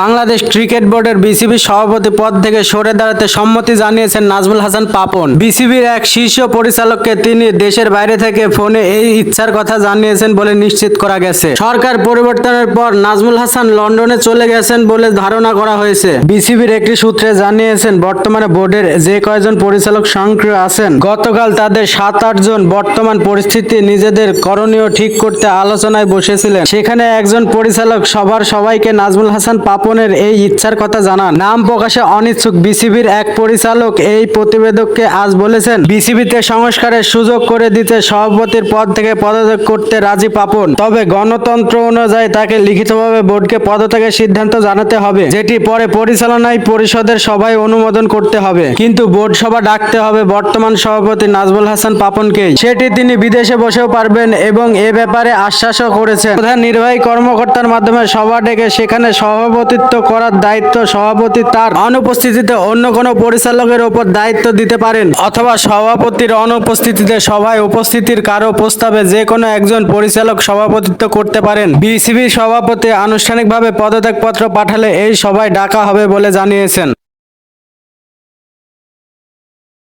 Bangladesh cricket বোর্ডের BCB সভাপতি পদ থেকে সরে দাঁড়াতে সম্মতি জানিয়েছেন নাজমুল হাসান পাপন। বিসিবির এক শীর্ষ পরিচালককে তিনি দেশের বাইরে থেকে ফোনে এই ইচ্ছার কথা জানিয়েছেন বলে নিশ্চিত করা গেছে। সরকার পরিবর্তনের পর নাজমুল হাসান লন্ডনে চলে গেছেন বলে ধারণা করা হয়েছে। বিসিবির একটি সূত্রে জানিয়েছেন, বর্তমানে বোর্ডের যে কয়জন পরিচালক সক্রিয় আছেন, গতকাল তাদের সাত আট জন বর্তমান পরিস্থিতি নিজেদের করণীয় ঠিক করতে আলোচনায় বসেছিলেন। সেখানে একজন পরিচালক সবার সবাইকে নাজমুল হাসান পাপনের এই ইচ্ছার কথা জানান। নাম প্রকাশে অনিচ্ছুক বিসিবির এক পরিচালক এই প্রতিবেদককে আজ বলেছেন, বিসিবিতে সংস্কারের সুযোগ করে দিতে সভাপতির পদ থেকে পদত্যাগ করতে রাজি পাপন। তবে গণতন্ত্র অনুযায়ী তাকে লিখিতভাবে বোর্ডকে পদত্যাগের সিদ্ধান্ত জানাতে হবে, যেটি পরে পরিচালনায় পরিষদের সভায় অনুমোদন করতে হবে। কিন্তু বোর্ড সভা ডাকতে হবে বর্তমান সভাপতি নাজমুল হাসান পাপনকেই। সেটি তিনি বিদেশে বসেও পারবেন এবং এ ব্যাপারে আশ্বাসও করেছেন। প্রধান নির্বাহী কর্মকর্তার মাধ্যমে সভা ডেকে সেখানে সভাপতিত্ব করার দায়িত্ব সভাপতি তার। অনুপস্থিতিতে অন্য কোনো পরিচালকের ওপর দায়িত্ব দিতে পারেন অথবা সভাপতির অনুপস্থিতিতে সভায় উপস্থিতির কারও প্রস্তাবে যে কোনো একজন পরিচালক সভাপতিত্ব করতে পারেন। বিসিবি সভাপতি আনুষ্ঠানিকভাবে পদত্যাগপত্র পাঠালে এই সভায় ডাকা হবে বলে জানিয়েছেন।